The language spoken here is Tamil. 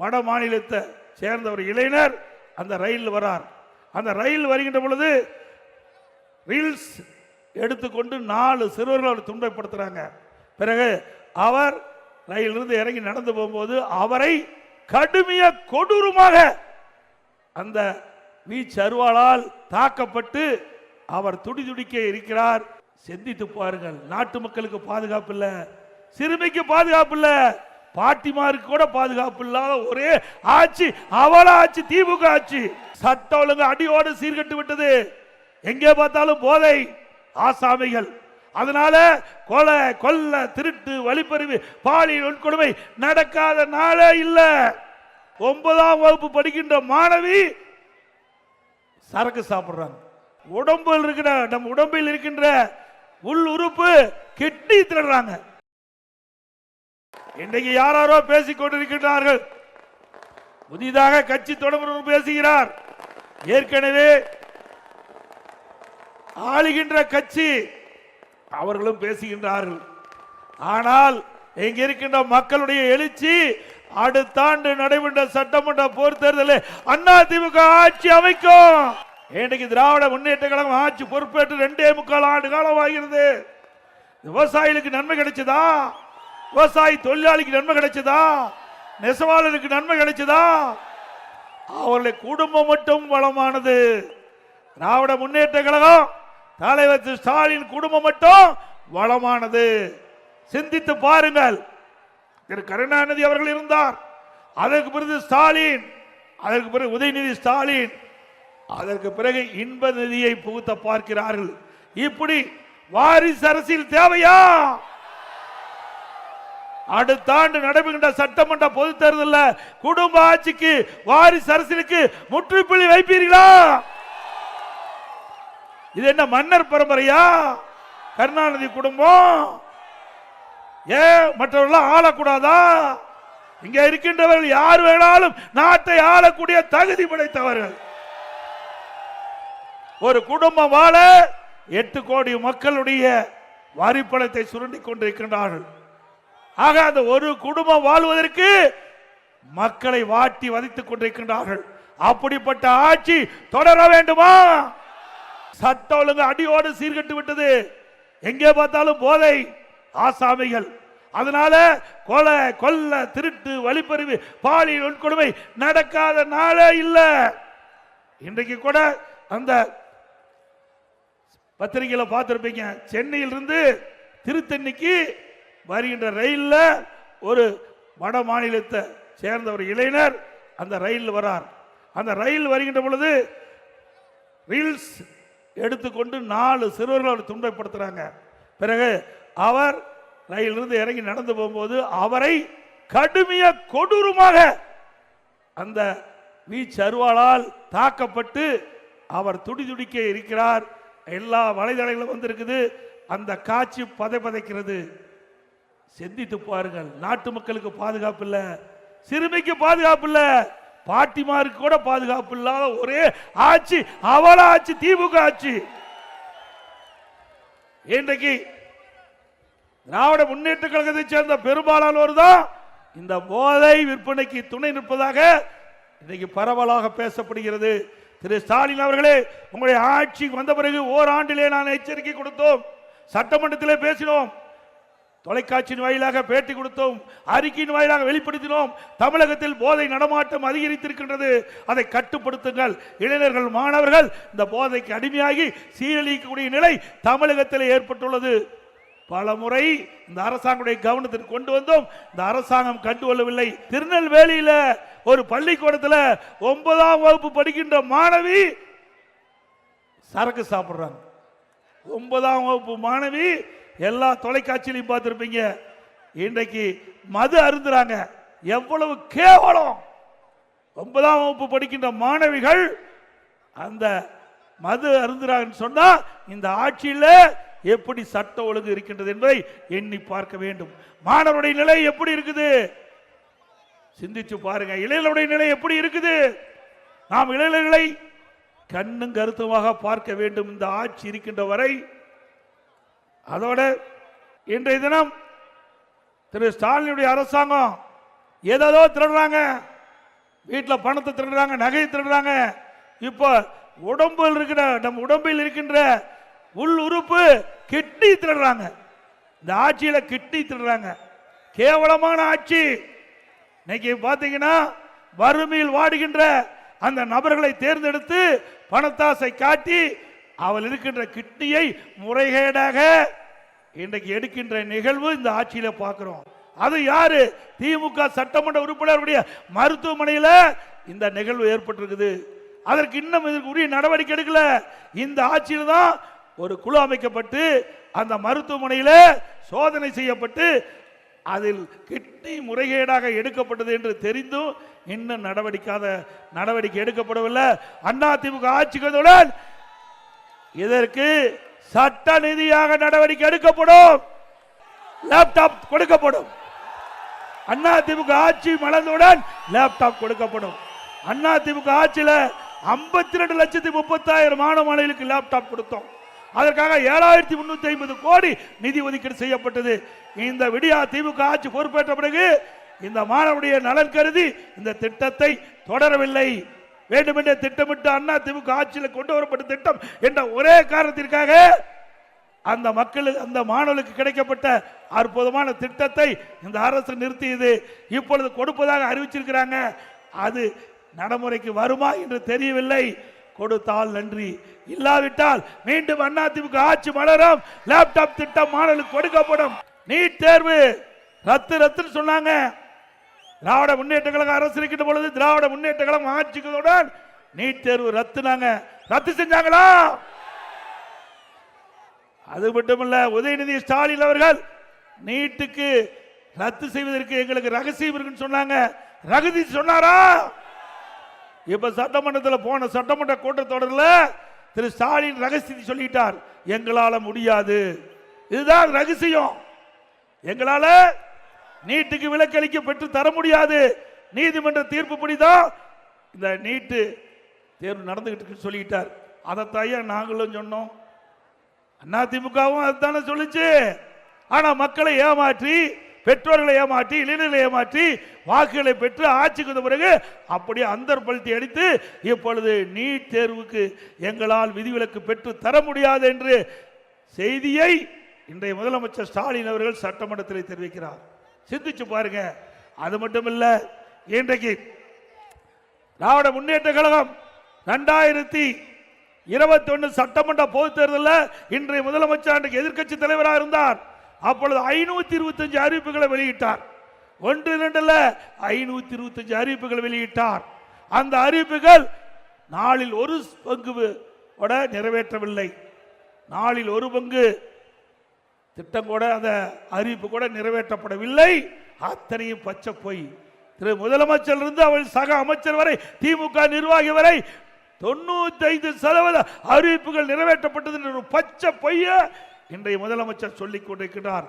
வட மாநிலத்தை சேர்ந்த ஒரு இளைஞர் அந்த ரயில் வரார். அந்த ரயில் வருகின்ற பொழுது ரீல்ஸ் எடுத்துக்கொண்டு நாலு சிறுவர்கள் அவர் துன்பப்படுத்துறாங்க. பிறகு அவர் ரயிலிருந்து இறங்கி நடந்து போகும்போது அவரை கடுமைய கொடூரமாக அந்த வீச்சு அருவாளால் தாக்கப்பட்டு அவர் துடி துடிக்க இருக்கிறார். சிந்தித்து பாருங்கள் நாட்டு மக்களுக்கு பாதுகாப்பு இல்லை சிறுமிக்கு பாதுகாப்பு இல்லை. பாட்டிமாருக்கு கூட பாதுகாப்பு இல்லாத ஒரே ஆட்சி அவள ஆட்சி திமுக ஆட்சி. சட்ட ஒழுங்கு அடியோடு சீர்கட்டு விட்டது. எங்கே பார்த்தாலும் போதை ஆசாமிகள். அதனால கொலை கொல்ல திருட்டு வழிப்பறிவு பாலியல் வன்கொடுமை நடக்காத நாளே இல்ல. ஒன்பதாம் வகுப்பு படிக்கின்ற மாணவி சரக்கு சாப்பிடுறாங்க. உடம்பில் இருக்கிற நம் உடம்பில் இருக்கின்ற உள் உறுப்பு கிட்னி திருடுறாங்க. இன்றைக்கு யாராரோ பேசிக் கொண்டிருக்கின்றார்கள். புதிதாக கட்சி தொடர்பு பேசுகிறார். ஏற்கனவே ஆளுகின்ற கட்சி அவர்களும் பேசுகின்றார்கள். ஆனால் இங்க இருக்கின்ற மக்களுடைய எழுச்சி அடுத்த ஆண்டு நடைபெற்ற சட்டமன்ற போர் தேர்தலில் அண்ணா திமுக ஆட்சி அமைக்கும். இன்றைக்கு திராவிட முன்னேற்ற கழகம் ஆட்சி பொறுப்பேற்று ரெண்டே முக்கால் ஆண்டு காலம் ஆகிறது விவசாயிகளுக்கு நன்மை கிடைச்சதா? விவசாயி தொழிலாளிக்கு நன்மை கிடைச்சதா? நெசவாளருக்கு நன்மை கிடைச்சதா? அவர்களுடைய குடும்பம் மட்டும் வளமானது. திராவிட முன்னேற்ற கழகம் தலைவர் திரு ஸ்டாலின் குடும்பம் மட்டும் வளமானது. சிந்தித்து பாருங்கள். திரு கருணாநிதி அவர்கள் இருந்தார். அதற்கு பிறகு ஸ்டாலின் அதற்கு பிறகு உதயநிதி ஸ்டாலின் அதற்கு பிறகு இன்ப நிதியை புகுத்த பார்க்கிறார்கள். இப்படி வாரிசு அரசியல் தேவையா? அடுத்த ஆண்டு நடைபெறுகின்ற சட்டமன்ற பொது தேர்தலில் குடும்ப ஆட்சிக்கு வாரிசு அரசியலுக்கு முற்றுப்புள்ளி வைப்பீர்களா? இது என்ன மன்னர் பரம்பரையா? கருணாநிதி குடும்பம்? ஏன் மற்றவர்கள் ஆளக்கூடாதா? இங்க இருக்கின்றவர்கள் யார் வேணாலும் நாட்டை ஆளக்கூடிய தகுதி படைத்தவர்கள். ஒரு குடும்பம் வாழ எட்டு கோடி மக்களுடைய வரிப்பணத்தை சுருண்டி கொண்டிருக்கின்றார்கள். ஆக அந்த ஒரு குடும்பம் வாழ்வதற்கு மக்களை வாட்டி வதைத்துக் கொண்டிருக்கின்றார்கள். அப்படிப்பட்ட ஆட்சி தொடர வேண்டுமா? சட்ட ஒழுங்கு அடியோடு சீர்கட்டு விட்டது. எங்கே பார்த்தாலும் போதை ஆசாமிகள். அதனால கொலை கொல்ல திருட்டு வழிப்பறிவு பாலியல் வன்கொடுமை நடக்காத நாளே இல்லை. இன்றைக்கு கூட அந்த பத்திரிகையில் பார்த்துருப்பீங்க சென்னையிலிருந்து திருத்தணிக்கு வருகின்ற ரயிலில் ஒரு வட மாநிலத்தை சேர்ந்த ஒரு இளைஞர் அந்த ரயில் வரார். அந்த ரயில் வருகின்ற பொழுது ரீல்ஸ் எடுத்துக்கொண்டு நாலு சிறுவர்கள் அவர் துன்பப்படுத்துகிறாங்க பிறகு அவர் ரயிலிருந்து இறங்கி நடந்து போகும்போது அவரை கடுமைய கொடூரமாக அந்த வீச்சருவாளால் தாக்கப்பட்டு அவர் துடி துடிக்க இருக்கிறார். எல்லா வலைதளங்களும் வந்திருக்குது. அந்த காட்சி பதை பதைக்கிறது சிந்தித்து பாருங்கள். நாட்டு மக்களுக்கு பாதுகாப்பு இல்லை. சிறுமிக்கு பாதுகாப்பு இல்லை. பாட்டிமாருக்கு கூட பாதுகாப்பு இல்லாத ஒரே ஆட்சி அவள ஆட்சி திமுக ஆட்சி. இன்றைக்கு திராவிட முன்னேற்ற கழகத்தை சேர்ந்த பெரும்பாலானோர் தான் இந்த போதை விற்பனைக்கு துணை நிற்பதாக இன்றைக்கு பரவலாக பேசப்படுகிறது. திரு ஸ்டாலின் அவர்களே உங்களுடைய ஆட்சிக்கு வந்த பிறகு ஓராண்டிலே நான் எச்சரிக்கை கொடுத்தோம். சட்டமன்றத்திலே பேசினோம். தொலைக்காட்சியின் வாயிலாக பேட்டி கொடுத்தோம் அறிக்கையின் வாயிலாக வெளிப்படுத்தினோம். தமிழகத்தில் போதை நடமாட்டம் அதிகரித்திருக்கின்றது. அதை கட்டுப்படுத்துங்கள். இளைஞர்கள் மாணவர்கள் இந்த போதைக்கு அடிமையாகி சீரழிக்கக்கூடிய நிலை தமிழகத்தில் ஏற்பட்டுள்ளது. பல முறை இந்த அரசாங்கத்துடைய கவனத்திற்கு கொண்டு வந்தோம். இந்த அரசாங்கம் கண்டுகொள்ளவில்லை. திருநெல்வேலியில ஒரு பள்ளிக்கூடத்தில் ஒன்பதாம் வகுப்பு படிக்கின்ற மாணவி சரக்கு சாப்பிடுறாங்க. ஒன்பதாம் வகுப்பு மாணவி எல்லா தொலைக்காட்சியிலையும் பார்த்துருப்பீங்க. இன்றைக்கு மது அருந்துறாங்க. எவ்வளவு கேவலம். ஒன்பதாம் வகுப்பு படிக்கின்ற மாணவிகள் அந்த மது அருந்துறாங்கன்னு சொன்னா இந்த ஆட்சியில் எப்படி சட்ட ஒழுங்கு இருக்கின்றது என்பதை எண்ணி பார்க்க வேண்டும். மாணவருடைய நிலை எப்படி இருக்குது? சிந்திச்சு பாருங்க. இளைஞருடைய நிலை எப்படி இருக்குது? நாம் இளைஞர்களை கண்ணும் கருத்துமாக பார்க்க வேண்டும். இந்த ஆட்சி இருக்கின்ற வரை அதோட இன்றைய தினம் திரு ஸ்டாலினுடைய அரசாங்கம் ஏதோ திருடுறாங்க. வீட்டில் பணத்தை திருடுறாங்க நகையை திருடுறாங்க. இப்போ உடம்பில் இருக்கிற நம் உடம்பில் இருக்கின்ற உள் உறுப்பு கிட்னி திருடுறாங்க. இந்த ஆட்சியில் கிட்னி திருடுறாங்க. கேவலமான ஆட்சி. இன்னைக்கு பார்த்தீங்கன்னா வறுமையில் வாடுகின்ற அந்த நபர்களை தேர்ந்தெடுத்து பணத்தாசை காட்டி அவள் இருக்கின்ற கிட்னியை முறைகேடாக இன்றைக்கு எடுக்கின்ற நிகழ்வு இந்த ஆட்சியில பார்க்கிறோம். அது யாரு? திமுக சட்டமன்ற உறுப்பினருடைய மருத்துவமனையில இந்த நிகழ்வு ஏற்பட்டிருக்குது. அதற்கு இன்னும் இதற்கு உரிய நடவடிக்கை எடுக்கல. இந்த ஆட்சியில் தான் ஒரு குழு அமைக்கப்பட்டு அந்த மருத்துவமனையில சோதனை செய்யப்பட்டு அதில் கிட்னி முறைகேடாக எடுக்கப்பட்டது என்று தெரிந்தும் இன்னும் நடவடிக்காத நடவடிக்கை எடுக்கப்படவில்லை. அண்ணா திமுக ஆட்சிக்கு வந்தவுடன் இதற்கு சட்ட நிதியாக நடவடிக்கை எடுக்கப்படும். லேப்டாப் கொடுக்கப்படும். அண்ணா திமுக ஆட்சி மலர்ந்தவுடன் லேப்டாப் கொடுக்கப்படும். அண்ணா திமுக ஆட்சியில் ஐம்பத்தி ரெண்டு லட்சத்தி முப்பத்தாயிரம் மாணவ மாணவிகளுக்கு லேப்டாப் கொடுத்தோம். அதற்காக ஏழாயிரத்தி முன்னூத்தி ஐம்பது கோடி நிதி ஒதுக்கீடு செய்யப்பட்டது. இந்த விடியா திமுக ஆட்சி பொறுப்பேற்ற பிறகு இந்த மாணவனுடைய நலன் கருதி இந்த திட்டத்தை தொடரவில்லை. வேண்டுமென்றே திட்டமிட்டு அண்ணா திமுக ஆட்சியில் கொண்டு வரப்பட்ட திட்டம் என்ற ஒரே காரணத்திற்காக அந்த மக்களுக்கு அந்த மாணவர்களுக்கு கிடைக்கப்பட்ட அற்புதமான திட்டத்தை இந்த அரசு நிறுத்தியது. இப்பொழுது கொடுப்பதாக அறிவிச்சிருக்கிறாங்க. அது நடைமுறைக்கு வருமா என்று தெரியவில்லை. கொடுத்தால் நன்றி. இல்லாவிட்டால் மீண்டும் அதிமுக ஆட்சி மலரும். லேப்டாப் திட்டம் மாணவர்களுக்கு கொடுக்கப்படும். நீட் தேர்வு ரத்து ரத்துன்னு சொன்னாங்க. திராவிட முன்னேற்ற கழகம் அரசு இருக்கின்ற பொழுது திராவிட முன்னேற்ற கழகம் ஆட்சிக்குடன் நீட் தேர்வு ரத்துனாங்க ரத்து செஞ்சாங்களா? அது மட்டுமல்ல உதயநிதி ஸ்டாலின் அவர்கள் நீட்டுக்கு ரத்து செய்வதற்கு எங்களுக்கு ரகசியம் இருக்குன்னு சொன்னாங்க. ரகசி சொன்னாரா? இப்ப சட்டமன்றத்தில் போன சட்டமன்ற கூட்டத்தொடரில் திரு ஸ்டாலின் ரகசியத்தை சொல்லிட்டார். எங்களால முடியாது. இதுதான் ரகசியம். எங்களால நீட்டுக்கு விலக்களிக்க பெற்று தர முடியாது. நீதிமன்ற தீர்ப்புப்படிதான் இந்த நீட்டு தேர்வு நடந்துகிட்டு சொல்லிக்கிட்டார் சொல்லிட்டார் நாங்களும் சொன்னோம். அண்ணா திமுகவும் அதுதானே சொல்லுச்சு. ஆனா மக்களை ஏமாற்றி பெற்றோர்களை ஏமாற்றி இளைஞர்களை ஏமாற்றி வாக்குகளை பெற்று ஆட்சிக்கு வந்த பிறகு அப்படியே அந்தர் பல்ட்டி அடித்து இப்பொழுது நீட் தேர்வுக்கு எங்களால் விதிவிலக்கு பெற்று தர முடியாது என்று செய்தியை இன்றைய முதலமைச்சர் ஸ்டாலின் அவர்கள் சட்டமன்றத்தில் தெரிவிக்கிறார். சிந்திச்சு பாருங்க. அது மட்டும் இல்ல இன்றைக்கு திராவிட முன்னேற்ற கழகம் ரெண்டாயிரத்தி இருபத்தி ஒன்று சட்டமன்ற பொது தேர்தலில் இன்றைய முதலமைச்சர் அன்றைக்கு எதிர்க்கட்சி தலைவராக இருந்தார். அப்பொழுது ஐநூத்தி இருபத்தஞ்சு அறிவிப்புகளை வெளியிட்டார். ஒன்று இரண்டுல ஐநூத்தி இருபத்தஞ்சு அறிவிப்புகளை வெளியிட்டார். அந்த அறிவிப்புகள் நாளில் ஒரு பங்கு நிறைவேற்றவில்லை. நாளில் ஒரு பங்கு திட்டம் கூட அந்த அறிவிப்பு கூட நிறைவேற்றப்படவில்லை. அத்தனையும் பச்சை பொய். திரு முதலமைச்சர் இருந்து அவள் சக அமைச்சர் வரை திமுக நிர்வாகி வரை தொண்ணூத்தி ஐந்து சதவீத அறிவிப்புகள் நிறைவேற்றப்பட்டது என்ற ஒரு பச்சை பொய்ய இன்றைய முதலமைச்சர் சொல்லிக் கொண்டிருக்கிறார்.